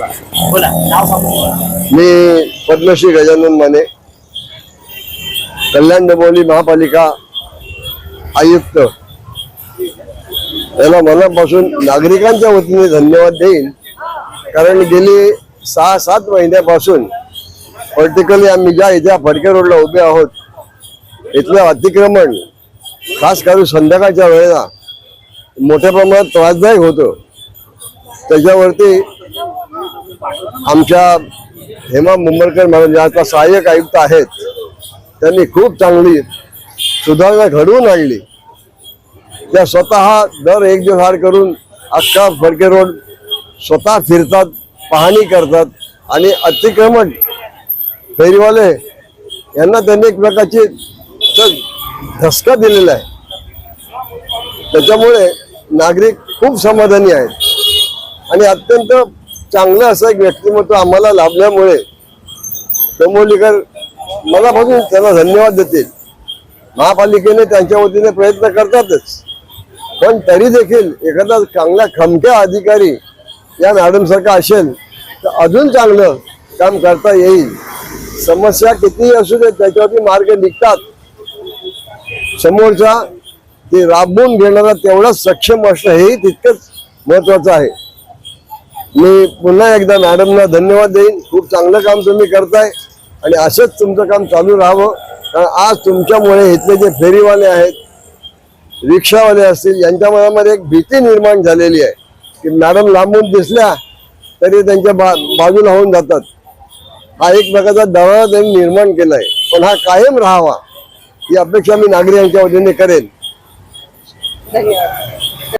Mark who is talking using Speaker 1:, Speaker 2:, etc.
Speaker 1: बोला नाव सांगू.
Speaker 2: मी पद्मश्री गजानन माने कल्याण डोंबिवली महापालिका आयुक्त. याला मनापासून नागरिकांच्या वतीने धन्यवाद देईन कारण गेली सहा सात महिन्यापासून पर्टिक्युलरली आम्ही ज्या इथे फडके रोडला उभे आहोत. इथलं अतिक्रमण खास करून संध्याकाळच्या वेळेला मोठ्या प्रमाणात त्रासदायक होतं. त्याच्यावरती आमच्या हेमा मुंबरकर मॅडम ज्या आता सहाय्यक आयुक्त आहेत त्यांनी खूप चांगली सुधारणा घडवून आणली. त्या स्वतः दर एक दिवस आड करून अख्खा फडके रोड स्वतः फिरतात पाहणी करतात आणि अतिक्रमण फेरीवाले यांना त्यांनी एक प्रकारची धसका दिलेला आहे. त्याच्यामुळे नागरिक खूप समाधानी आहेत. आणि अत्यंत चांगलं असं एक व्यक्तिमत्व आम्हाला लाभल्यामुळे डोंबिवलीकर मनापासून त्यांना धन्यवाद देतील. महापालिकेने त्यांच्या वतीने प्रयत्न करतातच. पण तरी देखील एखादा चांगला खमक्या अधिकारी या मॅडमसारखा असेल तर अजून चांगलं काम करता येईल. समस्या कितीही असू दे त्याच्यावरती मार्ग निघतात. समोरचा ते राबवून घेणारा तेवढाच सक्षम असणं हेही तितकंच महत्वाचं आहे. मी पुन्हा एकदा मॅडमना धन्यवाद देईन. खूप चांगलं काम तुम्ही करताय आणि असंच तुमचं काम चालू राहावं. कारण आज तुमच्यामुळे इथले जे फेरीवाले आहेत रिक्षावाले असतील यांच्या मनामध्ये एक भीती निर्माण झालेली आहे की मॅडम लांबून दिसल्या तरी त्यांच्या बा बाजूला होऊन जातात. हा एक प्रकारचा दबाव त्यांनी निर्माण केला आहे पण हा कायम राहावा ही अपेक्षा मी नागरिकांच्या वतीने करेन.
Speaker 1: धन्यवाद.